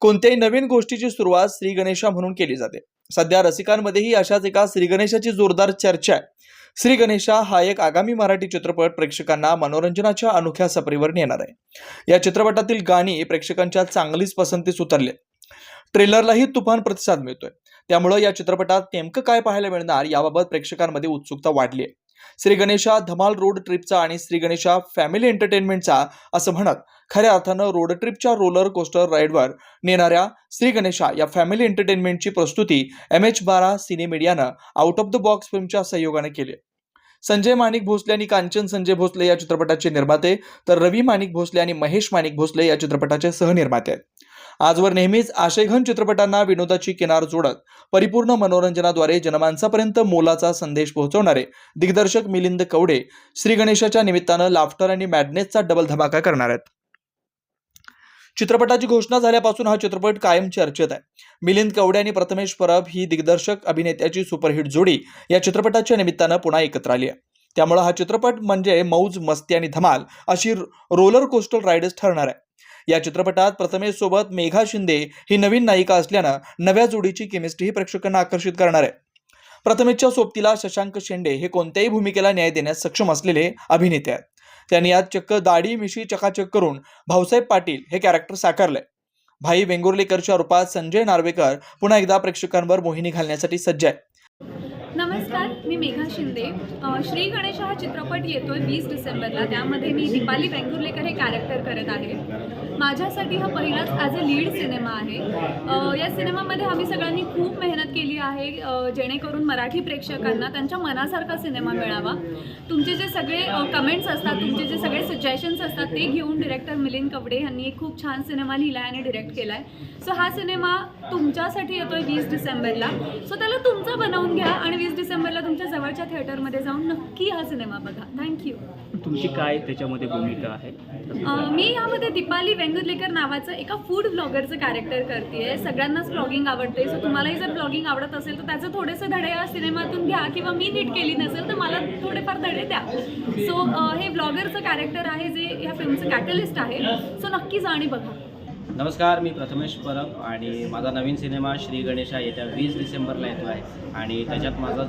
कोणत्याही नवीन गोष्टीची सुरुवात श्री गणेशा म्हणून केली जाते. सध्या रसिकांमध्येही अशाच एका श्री गणेशाची जोरदार चर्चा आहे. श्री गणेशा हा एक आगामी मराठी चित्रपट प्रेक्षकांना मनोरंजनाच्या अनोख्या सपरीवर नेणार आहे. या चित्रपटातील गाणी प्रेक्षकांच्या चांगलीच पसंतीस उतरली. ट्रेलरलाही तुफान प्रतिसाद मिळतोय. त्यामुळं या चित्रपटात नेमकं काय पाहायला मिळणार याबाबत प्रेक्षकांमध्ये उत्सुकता वाढली आहे. श्री गणेशा धमाल रोड ट्रिपचा आणि श्री गणेशा फॅमिली एंटरटेनमेंटचा असं म्हणत खऱ्या अर्थानं रोड ट्रिपच्या रोलर कोस्टर राईडवर नेणाऱ्या श्री गणेशा या फॅमिली एंटरटेनमेंटची प्रस्तुती एम एच बारा सिने मीडियानं आउट ऑफ द बॉक्स फिल्मच्या सहयोगाने केली संजय माणिक भोसले आणि कांचन संजय भोसले या चित्रपटाचे निर्माते तर रवी माणिक भोसले आणि महेश माणिक भोसले या चित्रपटाचे सहनिर्माते आहेत. आजवर नेहमीच आशयघन चित्रपटांना विनोदाची किनार जोडत परिपूर्ण मनोरंजनाद्वारे जनमानसापर्यंत मोलाचा संदेश पोहोचवणारे दिग्दर्शक मिलिंद कवडे श्री गणेशाच्या निमित्तानं लाफ्टर आणि मॅडनेसचा डबल धमाका करणार आहेत. चित्रपटाची घोषणा झाल्यापासून हा चित्रपट कायम चर्चेत आहे. मिलिंद कवडे आणि प्रथमेश परब ही दिग्दर्शक अभिनेत्याची सुपरहिट जोडी या चित्रपटाच्या निमित्तानं पुन्हा एकत्र आली आहे. त्यामुळे हा चित्रपट म्हणजे मौज मस्ती आणि धमाल अशी रोलर कोस्टल रायडर्स ठरणार आहे. या चित्रपटात प्रथमेशसोबत मेघा शिंदे ही नवीन नायिका असल्यानं नव्या जोडीची केमिस्ट्रीही प्रेक्षकांना आकर्षित करणार आहे. प्रथमेशच्या सोबतीला शशांक शेंडे हे कोणत्याही भूमिकेला न्याय देण्यास सक्षम असलेले अभिनेते आहेत. त्यांनी यात चक्क दाढी मिशी चकाचक करून भाऊसाहेब पाटील हे कॅरेक्टर साकारलंय. भाई वेंगुर्लेकरच्या रूपात संजय नार्वेकर पुन्हा एकदा प्रेक्षकांवर मोहिनी घालण्यासाठी सज्ज आहे नमस्कार मी मेघा शिंदे. श्री गणेश हा चित्रपट येतोय वीस डिसेंबरला. त्यामध्ये मी दीपाली वेंगुर्लेकर हे कॅरेक्टर करत आहे. माझ्यासाठी हा पहिलाच ॲज अ लीड सिनेमा आहे. या सिनेमामध्ये आम्ही सगळ्यांनी खूप मेहनत केली आहे जेणेकरून मराठी प्रेक्षकांना त्यांच्या मनासारखा सिनेमा मिळावा. तुमचे जे सगळे कमेंट्स असतात तुमचे जे सगळे सजेशन्स असतात ते घेऊन डिरेक्टर मिलिंद कवडे यांनी एक खूप छान सिनेमा लिहिला आहे आणि डिरेक्ट केला आहे सो हा सिनेमा तुमच्यासाठी येतोय वीस डिसेंबरला. सो त्याला तुमचा बनवून घ्या आणि वीस डिसेंबरला तुमच्या जवळच्या थिएटरमध्ये जाऊन नक्की हा सिनेमा बघा. थँक्यू तुमची काय त्याच्यामध्ये भूमिका आहे? मी यामध्ये दीपाली वेंगुर्लेकर नावाचं एका फूड ब्लॉगरचं कॅरेक्टर करते सगळ्यांनाच ब्लॉगिंग आवडते सो तुम्हालाही जर ब्लॉगिंग आवडत असेल तर त्याचं थोडेसे धडे या सिनेमातून घ्या किंवा मी नीट केली नसेल तर मला थोडेफार धडे द्या. सो हे ब्लॉगरचं कॅरेक्टर आहे जे या फिल्मचं कॅटलिस्ट आहे. सो नक्कीच आणि बघा. नमस्कार मी प्रथमेश परब आणि माझा नवीन सिनेमा श्री गणेशा येत्या वीस डिसेंबरला येतो आहे आणि त्याच्यात माझा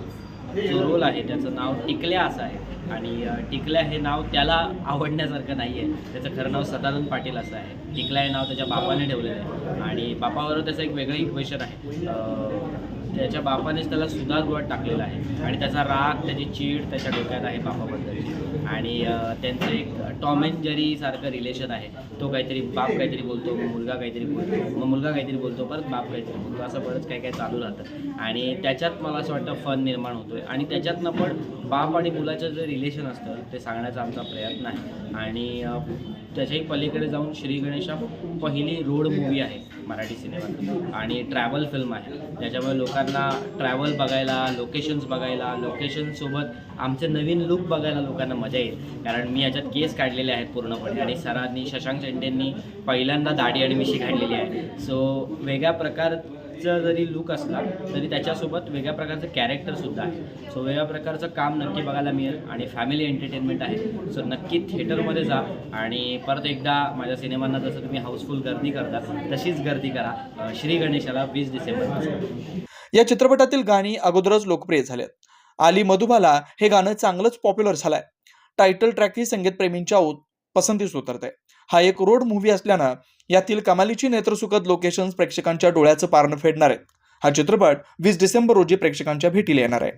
जो रोल आहे त्याचं नाव टिकल्या असं आहे. आणि टिकल्या हे नाव त्याला आवडण्यासारखं नाही आहे त्याचं खरं नाव सदानंद पाटील असं आहे. टिकल्या हे नाव त्याच्या बापाने ठेवलेलं आहे. आणि बापाबरोबर त्याचं एक वेगळं इक्वेशन आहे. त्याच्या बापानेच त्याला सुधारगृहात टाकलेला आहे. आणि त्याचा राग त्याची चीड त्याच्या डोक्यात आहे बापाबद्दलची. आणि त्यांचं एक टॉम अँड जरी सारखं रिलेशन आहे. तो काहीतरी बाप काहीतरी बोलतो मग मुलगा काहीतरी बोलतो मग मुलगा काहीतरी बोलतो परत बाप काहीतरी बोलतो असं बरंच काही काही चालू राहतं. आणि त्याच्यात मला असं वाटतं फन निर्माण होतो आहे आणि त्याच्यातनं पण बाप आणि मुलाचं जे रिलेशन असतं ते सांगण्याचा आमचा प्रयत्न आहे. आणि त्याच्याही पलीकडे जाऊन श्री गणेशा पहिली रोड मूवी आहे. मराठी सिनेमा. आणि ट्रॅव्हल फिल्म आहे. त्याच्यामुळे लोकांना ट्रॅव्हल बघायला लोकेशन्स बघायला लोकेशनसोबत आमचे नवीन लुक बघायला लोकांना मजा येईल. कारण मी याच्यात केस काढलेले आहेत पूर्णपणे. आणि सरांनी शशांक शेंडेंनी पहिल्यांदा दाढी आणि मिशी काढलेली आहे. सो वेगळ्या प्रकार प्रकारचा जरी लुक असला तरी त्याच्यासोबत वेगळ्या प्रकारचं कॅरेक्टरसुद्धा आहे. सो वेगळ्या प्रकारचं काम नक्की बघायला मिळेल आणि फॅमिली एंटरटेनमेंट आहे. सो नक्की थिएटरमध्ये जा आणि परत एकदा माझ्या सिनेमांना जसं तुम्ही हाऊसफुल गर्दी करता तशीच गर्दी करा. श्री गणेशाला वीस डिसेंबर या चित्रपटातील गाणी अगोदरच लोकप्रिय झालेत आली मधुबाला हे गाणं चांगलंच पॉप्युलर झालंय. टायटल ट्रॅकही संगीतप्रेमींच्या पसंतीस उतरते हा एक रोड मूव्ही असल्यानं यातील कमालीची नेत्रसुखद लोकेशन्स प्रेक्षकांच्या डोळ्याचं पारणं फेडणार आहेत. हा चित्रपट वीस डिसेंबर रोजी प्रेक्षकांच्या भेटीला येणार आहे.